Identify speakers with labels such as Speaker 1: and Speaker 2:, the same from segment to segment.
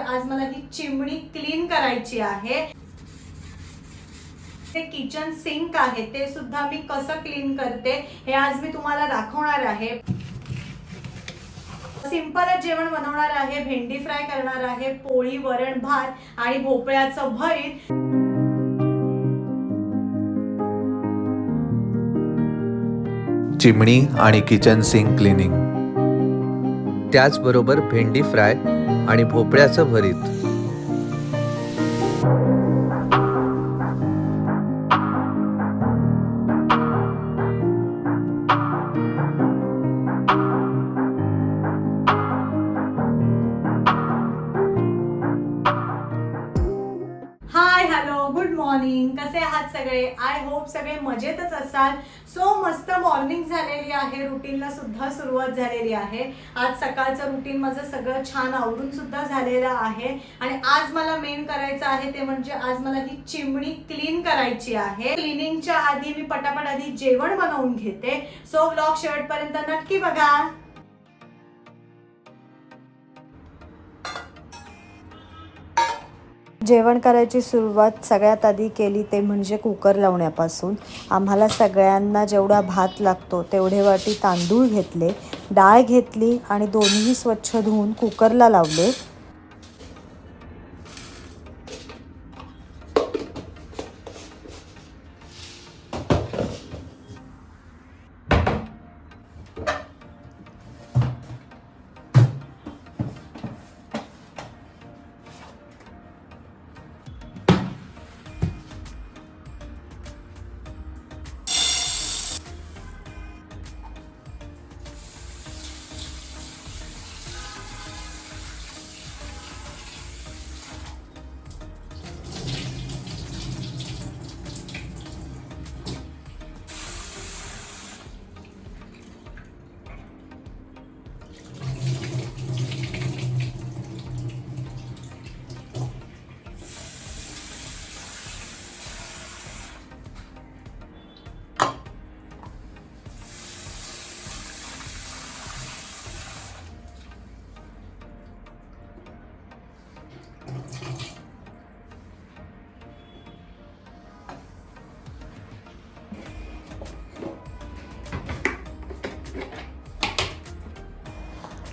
Speaker 1: आज मला ही चिमणी क्लीन करायची आहे. ते किचन सिंक आहे ते सुद्धा मी कसं क्लीन करते हे आज मी तुम्हाला दाखवणार आहे. सिंपलच जेवण बनवणार आहे भेंडी फ्राय करणार आहे पोळी वरण भात आणि भोपळ्याचं भरीत.
Speaker 2: चिमणी आणि किचन सिंक क्लिनिंग त्याचबरोबर भेंडी फ्राय आणि भोपळ्याचं भरीत.
Speaker 1: सगळे. आय होप सगळे मजेतच असाल. सो मस्त मॉर्निंग झालेली आहे. रुटीनला सुद्धा सुरुवात झालेली आहे. आज सकाळचं रुटीन माझं सगळं छान आवरून सुद्धा झालेलं आहे. आणि आज मला मेन करायचं आहे ते म्हणजे आज मला ही चिमणी क्लीन करायची आहे. क्लिनिंगच्या आधी मी पटापट आधी जेवण बनवून घेते. सो व्लॉग शेवटपर्यंत नक्की बघा.
Speaker 3: जेवण करायची सुरुवात सगळ्यात आधी केली ते म्हणजे कुकर लावण्यापासून. आम्हाला सगळ्यांना जेवढा भात लागतो तेवढे वाटी तांदूळ घेतले. डाळ घेतली आणि दोन्ही स्वच्छ धुवून कुकरला लावले.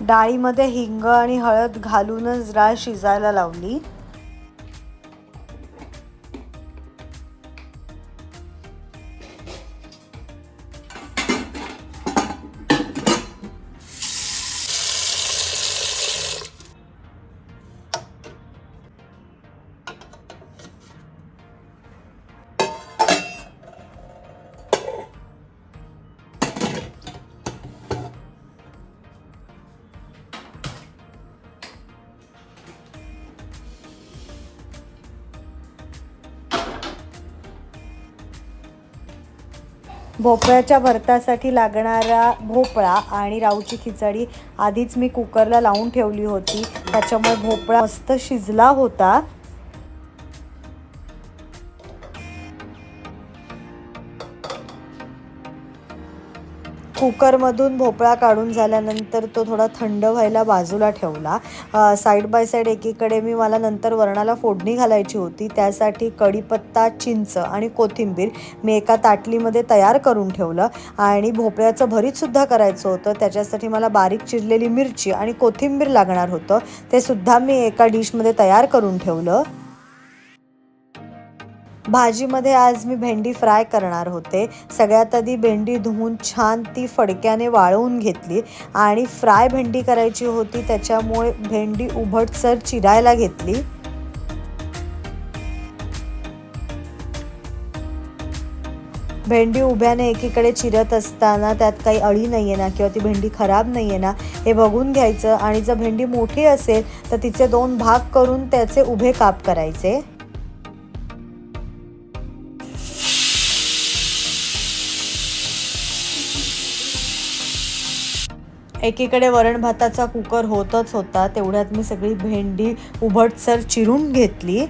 Speaker 3: डाळीमध्ये हिंग आणि हळद घालूनच डाळ शिजायला लावली. भोपळ्याच्या भरतासाठी लागणारा भोपळा आणि राऊची खिचडी आधीच मी कुकरला लावून ठेवली होती. त्याच्यामुळे भोपळा मस्त शिजला होता. कुकरमधून भोपळा काढून झाल्यानंतर तो थोडा थंड व्हायला बाजूला ठेवला. साईड बाय साईड एकीकडे मी मला नंतर वरणाला फोडणी घालायची होती. त्यासाठी कढीपत्ता चिंच आणि कोथिंबीर मी एका ताटलीमध्ये तयार करून ठेवलं आणि भोपळ्याचं भरीतसुद्धा करायचं होतं. त्याच्यासाठी मला बारीक चिरलेली मिरची आणि कोथिंबीर लागणार होतं. ते सुद्धा मी एका डिशमध्ये तयार करून ठेवलं. भाजीमध्ये आज मी भेंडी फ्राय करणार होते. सगळ्यात आधी भेंडी धुवून छान ती फडक्याने वाळवून घेतली आणि फ्राय भेंडी करायची होती त्याच्यामुळे भेंडी उभटसर चिरायला घेतली. भेंडी उभ्याने एकीकडे चिरत असताना त्यात काही अळी नाही आहे ना किंवा ती भेंडी खराब नाही आहे ना हे बघून घ्यायचं आणि जर भेंडी मोठी असेल तर तिचे दोन भाग करून त्याचे उभे काप करायचे. एकीकडे वरण भाताचा कुकर होतच होता तेवढ्यात मी सगळी भेंडी उभटसर चिरून घेतली.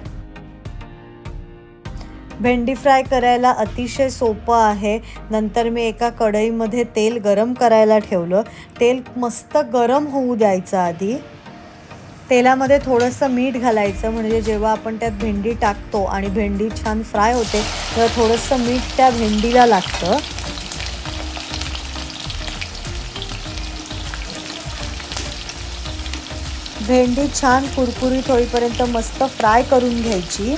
Speaker 3: भेंडी फ्राय करायला अतिशय सोपं आहे. नंतर मी एका कढईमध्ये तेल गरम करायला ठेवलं. तेल मस्त गरम होऊ द्यायचं आधी. तेलामध्ये थोडंसं मीठ घालायचं म्हणजे जेव्हा आपण त्यात भेंडी टाकतो आणि भेंडी छान फ्राय होते तेव्हा थोडंसं मीठ त्या भेंडीला लागतं. भेंडी छान कुरकुरीत होईपर्यंत मस्त फ्राय करून घ्यायची.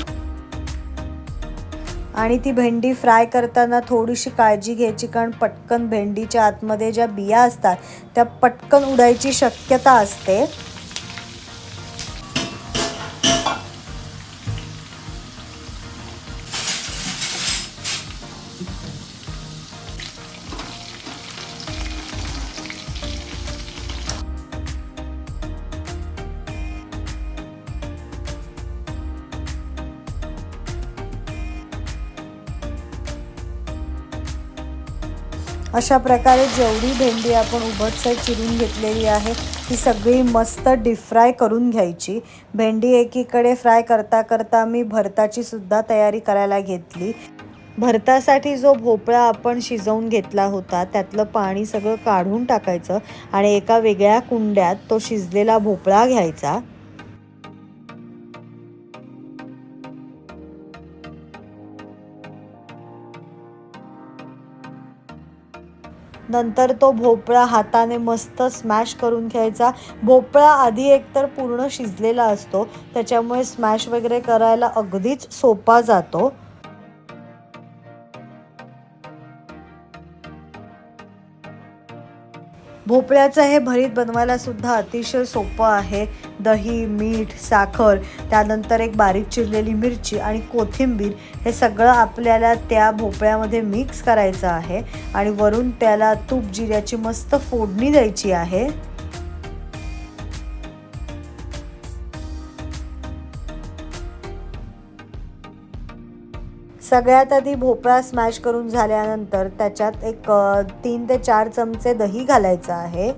Speaker 3: आणि ती भेंडी फ्राय करताना थोडीशी काळजी घ्यायची कारण पटकन भेंडीच्या आतमध्ये ज्या बिया असतात त्या पटकन उडायची शक्यता असते. अशा प्रकारे जेवढी भेंडी आपण उभटसर चिरून घेतलेली आहे ती सगळी मस्त डीप फ्राय करून घ्यायची. भेंडी एकीकडे फ्राय करता करता मी भरताची सुद्धा तयारी करायला घेतली. भरतासाठी जो भोपळा आपण शिजवून घेतला होता त्यातलं पाणी सगळं काढून टाकायचं आणि एका वेगळ्या कुंड्यात तो शिजलेला भोपळा घ्यायचा. नंतर तो भोपळा हाताने मस्त स्मॅश करून घ्यायचा. भोपळा आधी एकतर पूर्ण शिजलेला असतो. त्याच्यामुळे स्मॅश वगैरे करायला अगदीच सोपा जातो. भोपळ्याचं हे भरीत बनवायला सुद्धा अतिशय सोपं आहे. दही मीठ साखर त्यानंतर एक बारीक चिरलेली मिरची आणि कोथिंबीर हे सगळं आपल्याला त्या भोपळ्यामध्ये मिक्स करायचं आहे. आणि वरून त्याला तूप जिऱ्याची मस्त फोडणी द्यायची आहे. सगळ्यात आधी भोपळा स्मॅश करून झाल्यानंतर त्याच्यात एक तीन ते चार चमचे दही घालायचं आहे.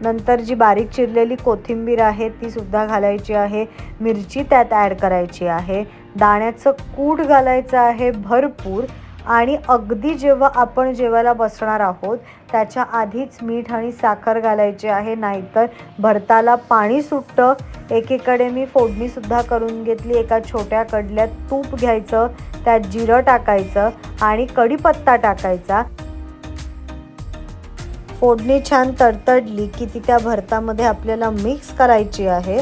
Speaker 3: नंतर जी बारीक चिरलेली कोथिंबीर आहे ती सुद्धा घालायची आहे. मिरची त्यात ॲड करायची आहे. दाण्याचं कूट घालायचं आहे भरपूर. आणि अगदी जेव्हा आपण जेवायला बसणार आहोत त्याच्या आधीच मीठ आणि साखर घालायची आहे. नाहीतर भरताला पाणी सुटतं. एकीकडे मी फोडणीसुद्धा करून घेतली. एका छोट्या कडल्यात तूप घ्यायचं त्यात जिरं टाकायचं आणि कढीपत्ता टाकायचा. फोडणी छान तडतडली की ती त्या भरतामध्ये आपल्याला मिक्स करायची आहे.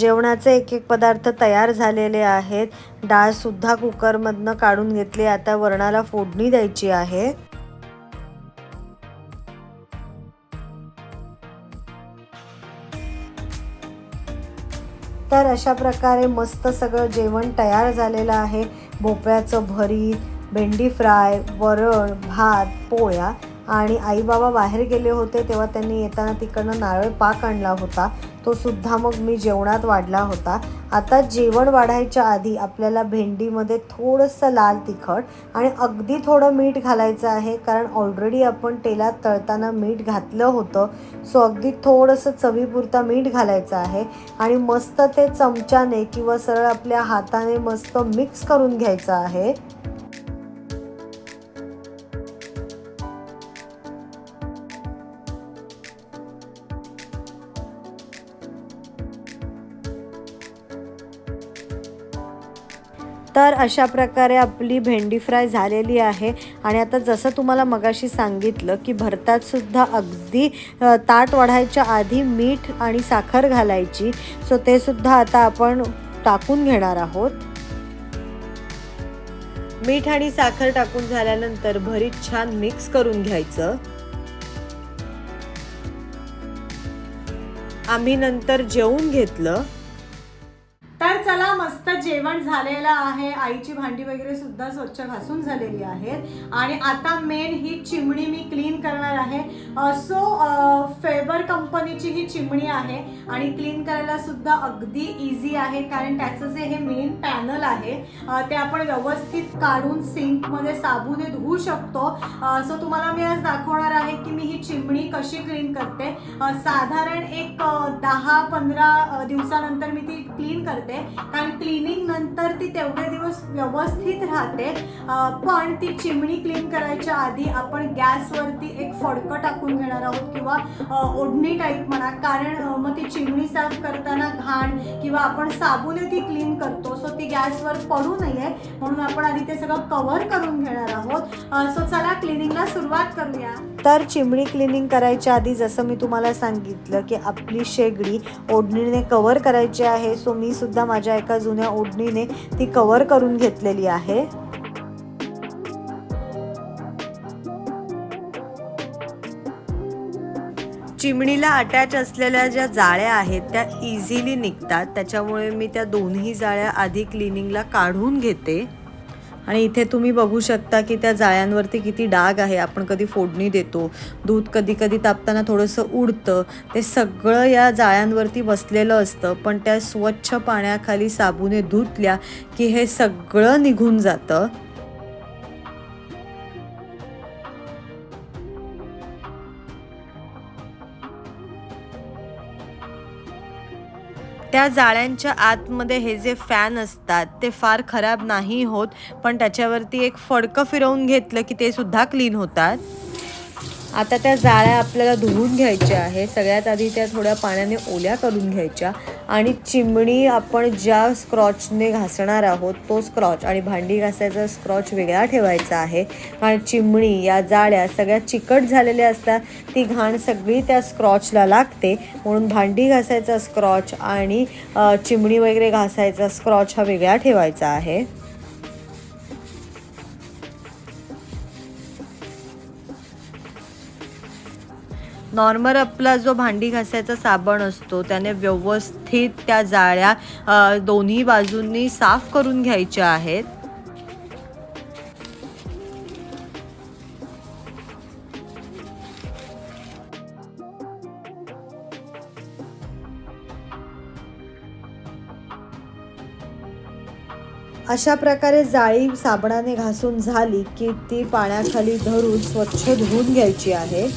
Speaker 3: जेवणाचे एक एक पदार्थ तयार झालेले आहेत. डाळसुद्धा कुकरमधनं काढून घेतली. आता वरणाला फोडणी द्यायची आहे. तर अशा प्रकारे मस्त सगळं जेवण तयार झालेलं आहे. भोपळ्याचं भरीत भेंडी फ्राय वरण भात पोळ्या आणि आई बाबा बाहेर गेले होते तेव्हा त्यांनी येताना तिकडनं नारळ पाक आणला होता. तो सुद्धा मग मी जेवणात वाढला होता. आता जेवण वाढायच्या आधी आपल्याला भेंडीमध्ये थोडंसं लाल तिखट आणि अगदी थोडं मीठ घालायचं आहे कारण ऑलरेडी आपण तेलात तळताना मीठ घातलं होतं. सो अगदी थोडंसं चवीपुरता मीठ घालायचं आहे आणि मस्त ते चमच्याने किंवा सरळ आपल्या हाताने मस्त मिक्स करून घ्यायचं आहे. तर अशा प्रकारे आपली भेंडी फ्राय झालेली आहे. आणि आता जसं तुम्हाला मगाशी सांगितलं की भरतातसुद्धा अगदी ताट वाढायच्या आधी मीठ आणि साखर घालायची. सो ते सुद्धा आता आपण टाकून घेणार आहोत. मीठ आणि साखर टाकून झाल्यानंतर भरीत छान मिक्स करून घ्यायचं. आम्ही नंतर जेवून घेतलं.
Speaker 1: तर चला मस्त जेवण झालेलं आहे. आईची भांडी वगैरे सुद्धा स्वच्छ घासून झालेली आहेत. आणि आता मेन ही चिमणी मी क्लीन करणार आहे. सो फेबर कंपनीची ही चिमणी आहे. आणि क्लीन करायला सुद्धा अगदी इझी आहे. कारण त्याचं जे हे मेन पॅनल आहे ते आपण व्यवस्थित काढून सिंकमध्ये साबूने धुवू शकतो. सो तुम्हाला मी आज दाखवणार आहे की मी ही चिमणी कशी क्लीन करते. साधारण एक दहा पंधरा दिवसानंतर मी ती क्लीन करते. कारण क्लिनिंग नंतर ती तेवढे दिवस व्यवस्थित राहते. पण ती चिमणी क्लीन करायच्या आधी आपण गॅसवरती एक फडकं टाकून घेणार आहोत किंवा ओढणी टाईप म्हणा. कारण मग ती चिमणी साफ करताना घाण किंवा आपण साबुने ती क्लीन करतो सो ती गॅसवर पडू नये. म्हणून आपण आधी ते सगळं कव्हर करून घेणार आहोत. सो चला क्लिनिंगला सुरुवात करूया.
Speaker 3: तर चिमणी क्लिनिंग करायच्या आधी जसं मी तुम्हाला सांगितलं की आपली शेगडी ओढणीने कव्हर करायची आहे सो मी सुद्धा माझ्या एका जुन्या ओढणीने ती कवर करून घेतलेली आहे. चिमणीला अटॅच असलेल्या ज्या जाळ्या आहेत त्या इझिली निघतात. त्याच्यामुळे मी त्या दोन्ही जाळ्या आधी क्लिनिंगला काढून घेते. आणि इथे तुम्ही बघू शकता की त्या जाळ्यांवरती किती डाग आहे. आपण कधी फोडणी देतो दूध कधी कधी तापताना थोडंसं उडतं. ते सगळं या जाळ्यांवरती बसलेलं असतं पण त्या स्वच्छ पाण्याखाली साबुने धुतल्या की हे सगळं निघून जातं. त्या जाळ्यांच्या आतमध्ये हे जे फॅन असतात ते फार खराब नाही होत पण त्याच्यावरती एक फडकं फिरवून घेतलं की ते सुद्धा क्लीन होतात. आता त्या जाळ्या आपल्याला धुवून घ्यायच्या आहे सगळ्यात आधी त्या थोड्या पाण्याने ओल्या करून घ्यायच्या. आणि चिमणी आपण ज्या स्क्रॉचने घासणार आहोत तो स्क्रॉच आणि भांडी घासायचा स्क्रॉच वेगळा ठेवायचा आहे. कारण चिमणी या जाळ्या सगळ्या चिकट झालेल्या असतात. ती घाण सगळी त्या स्क्रॉचला लागते. म्हणून भांडी घासायचा स्क्रॉच आणि चिमणी वगैरे घासायचा स्क्रॉच हा वेगळा ठेवायचा आहे. नॉर्मल आपला जो भांडी घासायचा साबण असतो त्याने व्यवस्थित त्या जाळ्या दोन्ही बाजूंनी साफ करून घ्यायच्या आहेत. अशा प्रकारे जाळी साबणाने घासून झाली की ती पाण्याखाली धरून स्वच्छ धुवून घ्यायची आहे.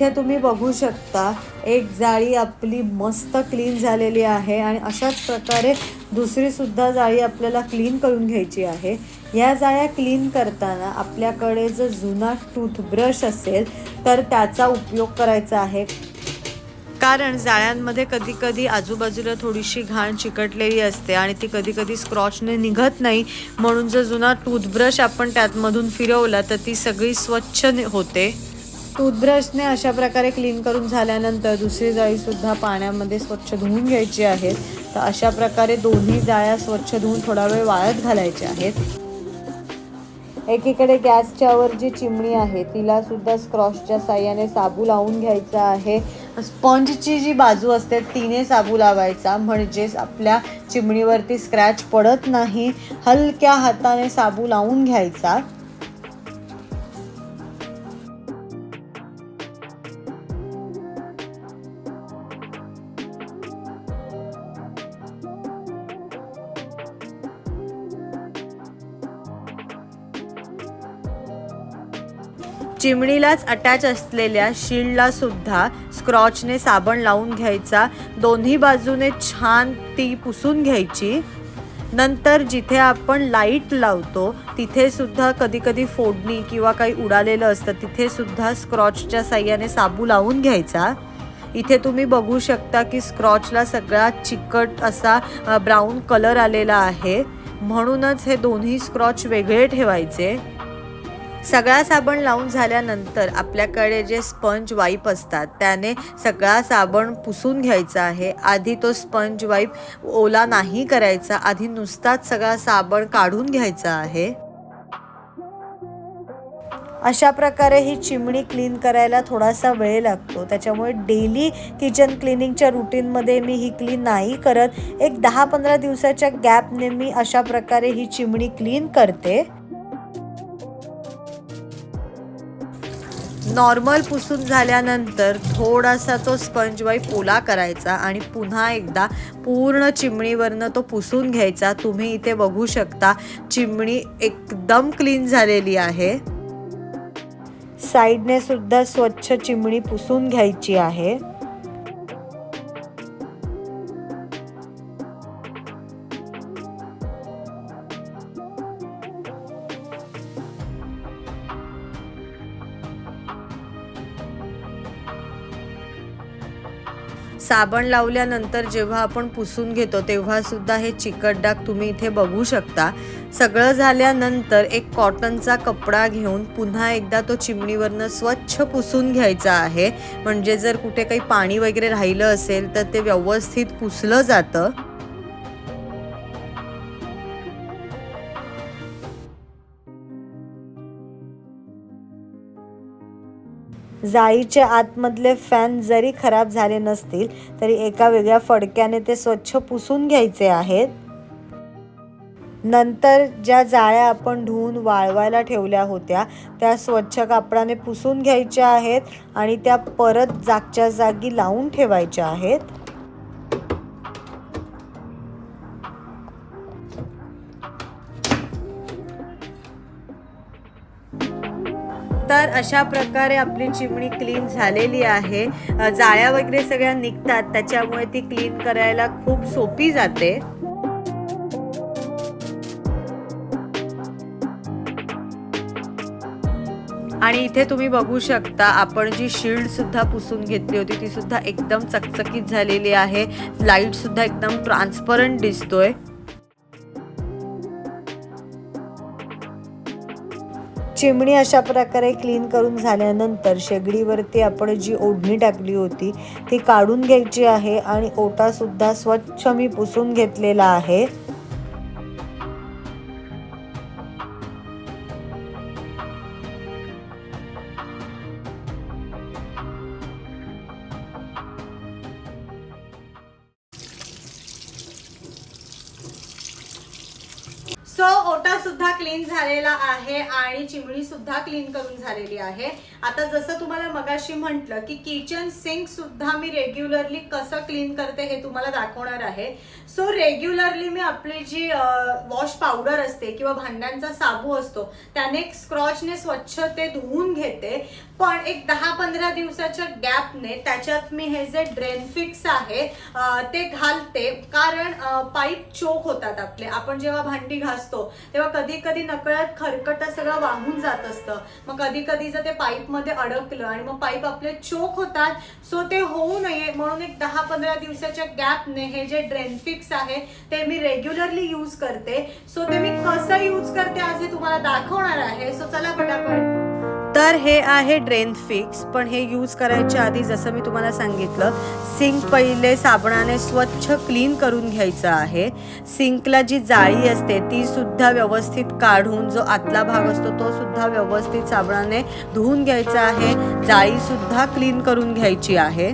Speaker 3: इथे तुम्ही बघू शकता एक जाळी आपली मस्त क्लीन झालेली आहे आणि अशाच प्रकारे दुसरीसुद्धा जाळी आपल्याला क्लीन करून घ्यायची आहे. या जाळ्या क्लीन करताना आपल्याकडे जर जुना टूथब्रश असेल तर त्याचा उपयोग करायचा आहे. कारण जाळ्यांमध्ये कधी कधी आजूबाजूला थोडीशी घाण चिकटलेली असते आणि ती कधी कधी स्क्रॉचने निघत नाही. म्हणून जर जुना टूथब्रश आपण त्यातमधून फिरवला तर ती सगळी स्वच्छ होते. टूथब्रशने अशा प्रकारे क्लीन करून झाल्यानंतर दुसरी जाळीसुद्धा पाण्यामध्ये स्वच्छ धुवून घ्यायची आहे. तर अशा प्रकारे दोन्ही जाळ्या स्वच्छ धुवून थोडा वेळ वाळत घालायच्या आहेत. एकीकडे गॅसच्या वर जी चिमणी आहे तिला सुद्धा स्क्रॉचच्या साह्याने साबू लावून घ्यायचा आहे. स्पंजची जी बाजू असते तिने साबू लावायचा. म्हणजेच आपल्या चिमणीवरती स्क्रॅच पडत नाही. हलक्या हाताने साबू लावून घ्यायचा. चिमणीलाच अटॅच असलेल्या शिल्डला सुद्धा स्क्रॉचने साबण लावून घ्यायचा. दोन्ही बाजूने छान ती पुसून घ्यायची. नंतर जिथे आपण लाइट लावतो तिथे सुद्धा कधी कधी फोडणी किंवा काही उडालेलं असतं तिथे सुद्धा स्क्रॉचच्या साह्याने साबू लावून घ्यायचा. इथे तुम्ही बघू शकता की स्क्रॉचला सगळा चिकट असा ब्राऊन कलर आलेला आहे. म्हणूनच हे दोन्ही स्क्रॉच वेगळे ठेवायचे. सगळा साबण लावून झाल्यानंतर आपल्याकडे जे स्पंज वाईप असतात त्याने सगळा साबण पुसून घ्यायचा आहे. आधी तो स्पंज वाईप ओला नाही करायचा आधी नुसताच सगळा साबण काढून घ्यायचा आहे. अशा प्रकारे ही चिमणी क्लीन करायला थोडासा वेळ लागतो. त्याच्यामुळे डेली किचन क्लिनिंगच्या रुटीनमध्ये मी ही क्लीन नाही करत. एक दहा पंधरा दिवसाच्या गॅपने मी अशा प्रकारे ही चिमणी क्लीन करते. नॉर्मल पुसून झाल्यानंतर थोडासा तो स्पंज वाईप ओला करायचा आणि पुन्हा एकदा पूर्ण चिमणीवरनं तो पुसून घ्यायचा. तुम्ही इथे बघू शकता चिमणी एकदम क्लीन झालेली आहे. साईडने सुद्धा स्वच्छ चिमणी पुसून घ्यायची आहे. साबण लावल्यानंतर जेव्हा आपण पुसून घेतो तेव्हा सुद्धा हे चिकट डाग तुम्ही इथे बघू शकता. सगळं झाल्यानंतर एक कॉटनचा कपडा घेऊन पुन्हा एकदा तो चिमणीवरनं स्वच्छ पुसून घ्यायचा आहे. म्हणजे जर कुठे काही पाणी वगैरे राहिलं असेल तर ते व्यवस्थित पुसलं जातं. जाळीच्या आतमधले फॅन जरी खराब झाले नसतील तरी एका वेगळ्या फडक्याने ते स्वच्छ पुसून घ्यायचे आहेत. नंतर ज्या जाळ्या आपण धुवून वाळवायला ठेवल्या होत्या त्या स्वच्छ कापडाने पुसून घ्यायच्या आहेत आणि त्या परत जागच्या जागी लावून ठेवायच्या आहेत. तर अशा प्रकारे आपली चिमणी क्लीन झालेली आहे. जाळ्या वगैरे सगळ्या निघतात त्याच्यामुळे ती क्लीन करायला खूप सोपी जाते. आणि इथे तुम्ही बघू शकता आपण जी शिल्ड सुद्धा पुसून घेतली होती ती सुद्धा एकदम चकचकीत झालेली आहे. लाइट सुद्धा एकदम ट्रान्सपरंट दिसतोय. चिमणी अशा प्रकारे क्लीन करून झाल्यानंतर शेगडीवरती आपण जी ओढणी टाकली होती ती काढून घ्यायची आहे आणि ओटासुद्धा स्वच्छ मी पुसून घेतलेला आहे.
Speaker 1: सो ओटा सुद्धा क्लीन झालेला आहे आणि चिमणी सुद्धा क्लीन करून झालेली आहे. आता जसं तुम्हाला मगाशी म्हटलं की किचन सिंक सुद्धा मी रेग्युलरली कसं क्लीन करते हे तुम्हाला दाखवणार आहे. सो रेग्युलरली मी आपली जी वॉश पावडर असते किंवा भांड्यांचा साबू असतो त्याने स्क्रॉचने स्वच्छ ते धुवून घेते. पण एक दहा पंधरा दिवसाच्या गॅपने त्याच्यात मी हे जे ड्रेन फिक्स आहे ते घालते. कारण पाईप चोक होतात आपले. आपण जेव्हा भांडी घासतो तेव्हा कधी कधी नकळत खरकट सगळं वाहून जात असतं. मग कधी कधी जर ते पाईपमध्ये अडकलं आणि मग पाईप आपले चोक होतात सो ते होऊ नये म्हणून एक दहा पंधरा दिवसाच्या गॅपने हे जे ड्रेनफिक्स आहे ते मी रेग्युलरली यूज करते. सो ते मी कसं यूज करते आज हे तुम्हाला दाखवणार आहे. सो चला पटापट.
Speaker 3: तर हे आहे ड्रेन फिक्स पण हे यूज करायच्या आधी जसं मी तुम्हाला सांगितलं सिंक पहिले साबणाने स्वच्छ क्लीन करून घ्यायचं आहे. सिंकला जी जाळी असते ती सुद्धा व्यवस्थित काढून जो आतला भाग असतो तो सुद्धा व्यवस्थित साबणाने धुवून घ्यायचा आहे. जाळी सुद्धा क्लीन करून घ्यायची आहे.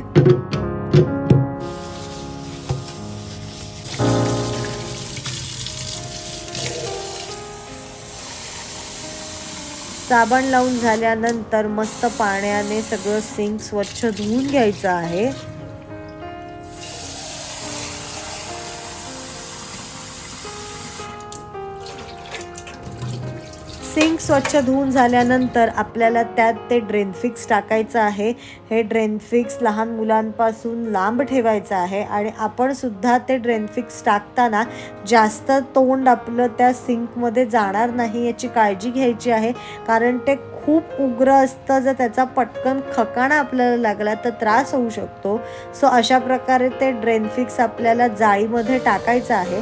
Speaker 3: साबण लावून झाल्यानंतर मस्त पाण्याने सगळं सिंक स्वच्छ धुवून घ्यायचं आहे. स्वच्छ धुवून झाल्यानंतर आपल्याला त्यात ते ड्रेन फिक्स टाकायचं आहे. हे ड्रेन फिक्स लहान मुलांपासून लांब ठेवायचं आहे आणि आपणसुद्धा ते ड्रेन फिक्स टाकताना जास्त तोंड आपलं त्या सिंकमध्ये जाणार नाही याची काळजी घ्यायची आहे. कारण ते खूप उग्र असतं जर त्याचा पटकन खकाणा आपल्याला लागला तर त्रास होऊ शकतो. सो अशा प्रकारे ते ड्रेन फिक्स आपल्याला जाळीमध्ये टाकायचं आहे.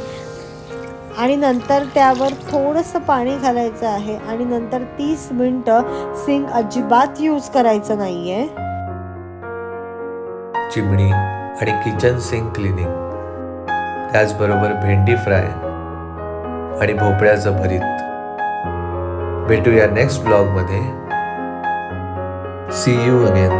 Speaker 3: आणि नंतर त्यावर थोडंसं पाणी घालायचं आहे आणि नंतर तीस मिनटं सिंक अजिबात यूज करायचं नाहीये.
Speaker 2: चिमणी आणि किचन सिंक क्लिनिंग त्याचबरोबर भेंडी फ्राय आणि भोपळ्याचं भरीत. भेटूया नेक्स्ट ब्लॉगमध्ये सी यू अगेन